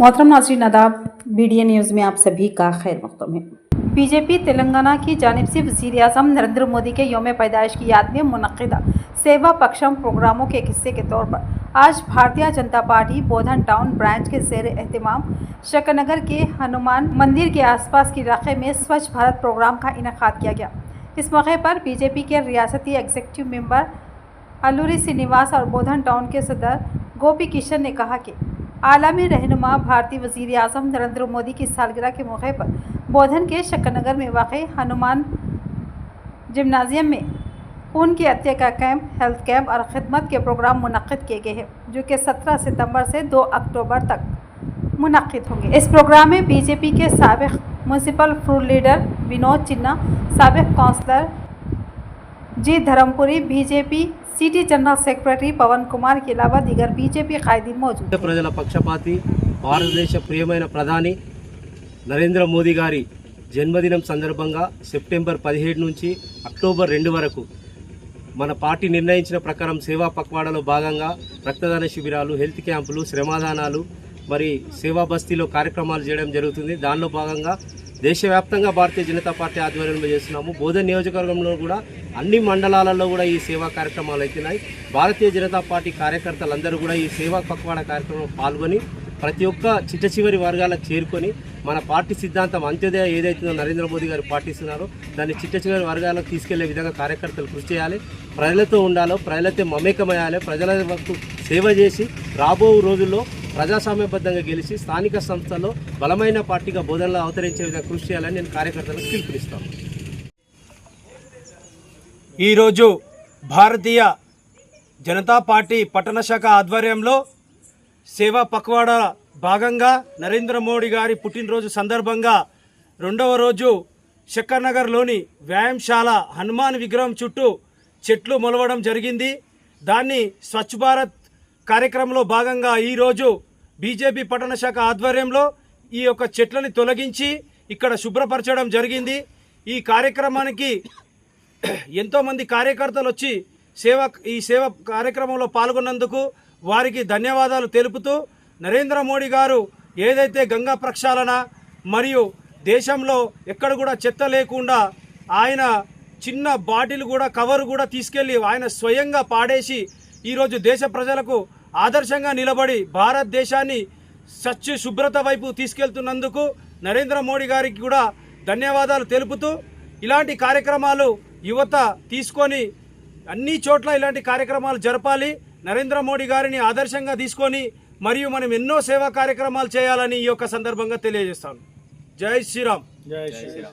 मोहतरम नाजरीन अदाब B D news में आप सभी का खैर मकदम है। बीजेपी तेलंगाना की जानब से वज़ीर अजम नरेंद्र मोदी के योम पैदाइश की याद में मनदा सेवा पक्षम प्रोग्रामों के हिस्से के तौर पर आज भारतीय जनता पार्टी बोधन टाउन ब्रांच के जेर अहतमाम शकनगर के हनुमान मंदिर के आसपास के इलाके में स्वच्छ भारत प्रोग्राम का इनका किया गया। इस मौके पर बीजेपी के रियासती एग्जीक्यूटिव मेंबर अलूरी श्रीनिवास और बोधन टाउन के सदर गोपी किशन ने कहा कि आलमी रहनुमा भारतीय वज़ीर अजम नरेंद्र मोदी की सालगिरह के मौके पर बोधन के शक्करनगर में वाक़ हनुमान जिम्नाजियम में खून की हत्या का कैंप, हेल्थ कैंप और खिदमत के प्रोग्राम मुनद किए गए हैं, जो कि 17 सितंबर से 2 अक्टूबर तक मुनद होंगे। इस प्रोग्राम में बीजेपी के सबक municipal fruit leader Vinod Chinna, सबक councillor ji Dharmapuri, BJP city general secretary Pavan Kumar Khilafat దిగర్ బీజేపీ ఖాయిదీన్ మోజు. ప్రజల పక్షపాతి భారతదేశ ప్రియమైన ప్రధాని నరేంద్ర మోదీ గారి జన్మదినం సందర్భంగా సెప్టెంబర్ పదిహేడు నుంచి అక్టోబర్ రెండు వరకు మన పార్టీ నిర్ణయించిన ప్రకారం సేవా పక్వాడలో భాగంగా రక్తదాన శిబిరాలు హెల్త్ క్యాంపులు శ్రమదానాలు మరి సేవా బస్తీలో కార్యక్రమాలు చేయడం జరుగుతుంది. దానిలో భాగంగా దేశవ్యాప్తంగా భారతీయ జనతా పార్టీ ఆధ్వర్యంలో చేస్తున్నాము. బోధన్ నియోజకవర్గంలో కూడా అన్ని మండలాలలో కూడా ఈ సేవా కార్యక్రమాలు అవుతున్నాయి భారతీయ జనతా పార్టీ కార్యకర్తలందరూ కూడా ఈ సేవా పక్వాడ కార్యక్రమంలో పాల్గొని ప్రతి ఒక్క చిట్ట చివరి వర్గాలకు చేరుకొని మన పార్టీ సిద్ధాంతం అంత్యోదయ ఏదైతుందో నరేంద్ర మోదీ గారు పాటిస్తున్నారో దాన్ని చిట్ట చివరి వర్గాలకు తీసుకెళ్ళే విధంగా కార్యకర్తలు కృషి చేయాలి. ప్రజలతో ఉండాలో ప్రజలతో మమేకమయ్యాలి. ప్రజల వరకు సేవ చేసి రాబో రోజుల్లో ప్రజాస్వామ్యబద్ధంగా గెలిచి స్థానిక సంస్థల్లో బలమైన పార్టీగా బోధనలో అవతరించే విధంగా కృషి చేయాలని నేను కార్యకర్తలకు పిలుపునిస్తాను. ఈరోజు భారతీయ జనతా పార్టీ పట్టణ శాఖ ఆధ్వర్యంలో సేవా పక్వాడ భాగంగా నరేంద్ర మోడీ గారి పుట్టినరోజు సందర్భంగా రెండవ రోజు శక్కర్నగర్లోని వ్యాయామశాల హనుమాన్ విగ్రహం చుట్టూ చెట్లు మొలవడం జరిగింది. దాన్ని స్వచ్ఛ భారత్ కార్యక్రమంలో భాగంగా ఈరోజు బీజేపీ పట్టణ శాఖ ఆధ్వర్యంలో ఈ యొక్క చెట్లని తొలగించి ఇక్కడ శుభ్రపరచడం జరిగింది. ఈ కార్యక్రమానికి ఎంతోమంది కార్యకర్తలు వచ్చి సేవ ఈ సేవ కార్యక్రమంలో పాల్గొన్నందుకు వారికి ధన్యవాదాలు తెలుపుతూ నరేంద్ర మోడీ గారు ఏదైతే గంగా ప్రక్షాళన మరియు దేశంలో ఎక్కడ కూడా చెత్త లేకుండా ఆయన చిన్న బాటిల్ కూడా కవర్ కూడా తీసుకెళ్ళి ఆయన స్వయంగా పాడేసి ఈరోజు దేశ ప్రజలకు ఆదర్శంగా నిలబడి భారతదేశాన్ని స్వచ్ఛ శుభ్రత వైపు తీసుకెళ్తున్నందుకు నరేంద్ర మోడీ గారికి కూడా ధన్యవాదాలు తెలుపుతూ ఇలాంటి కార్యక్రమాలు యువత తీసుకొని అన్ని చోట్ల ఇలాంటి కార్యక్రమాలు జరపాలి. నరేంద్ర మోడీ గారిని ఆదర్శంగా తీసుకొని మరియు మనం ఎన్నో సేవా కార్యక్రమాలు చేయాలని ఈ యొక్క సందర్భంగా తెలియజేస్తాను. జై శ్రీరామ్. జై శ్రీరామ్.